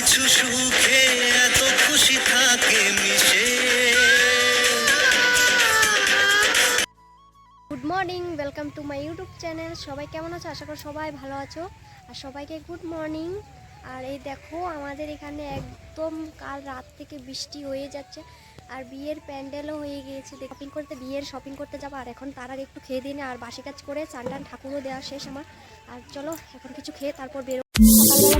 কিছু সুখে এত খুশি থাকে মিশে। Good morning welcome to my YouTube channel সবাই কেমন আছো? আশা করি সবাই ভালো আছো। আর সবাইকে গুড মর্নিং আর এই দেখো, আমাদের এখানে একদম কাল রাত থেকে বৃষ্টি হয়ে যাচ্ছে। আর বিয়ের প্যান্ডেলও হয়ে গিয়েছে। শপিং করতে, বিয়ের শপিং করতে যাব। আর এখন তার আগে একটু খেয়ে দিই না। আর বাসি কাজ করে চান টান ঠাকুরও দেওয়া শেষ আমার। আর চলো, এখন কিছু খেয়ে তারপর বেরো সকালবেলা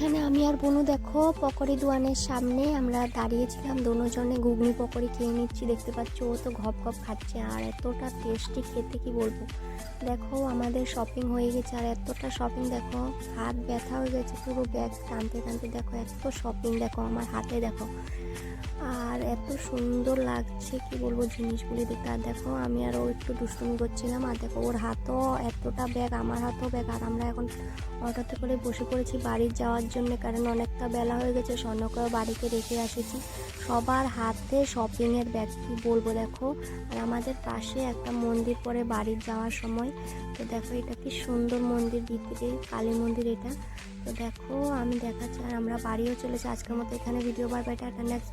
এখানে আমি আর বোনু দেখো, পকড়ি দোয়ানের সামনে আমরা দাঁড়িয়েছিলাম। দুজনে ঘুগনি পকড়ি খেয়ে নিচ্ছি, দেখতে পাচ্ছ ও তো ঘপ ঘপ খাচ্ছে আর এতটা টেস্টি খেতে কি বলব? দেখো আমাদের শপিং হয়ে গেছে আর এতটা শপিং দেখো হাত ব্যথা হয়ে গেছে, পুরো ব্যাগ টানতে টানতে, দেখো এত শপিং দেখো আমার হাতে, দেখো। আর এত সুন্দর লাগছে কি বলব জিনিসগুলি দেখতে। আর দেখো আমি আর ও একটু দুষ্টুমি করছিলাম, আর দেখো ওর হাতও এতটা ব্যাগ আমার হাতও ব্যাগ আর আমরা এখন অটোতে করে বসে পড়েছি বাড়ি যাওয়ার জন্য কারণ অনেকটা বেলা হয়ে গেছে স্বর্ণকেও বাড়িতে রেখে আসেছি। সবার হাতে শপিংয়ের ব্যাগ কি বলব দেখো? আর আমাদের পাশে একটা মন্দির পরে বাড়ির যাওয়ার সময়। তো দেখো এটা কি সুন্দর মন্দির ভিতরে কালী মন্দির এটা। তো দেখো, আমি দেখাচ্ছি আর আমরা বাড়িও চলেছি। আজকের মতো এখানে ভিডিও বার বাই একটা নেক্সট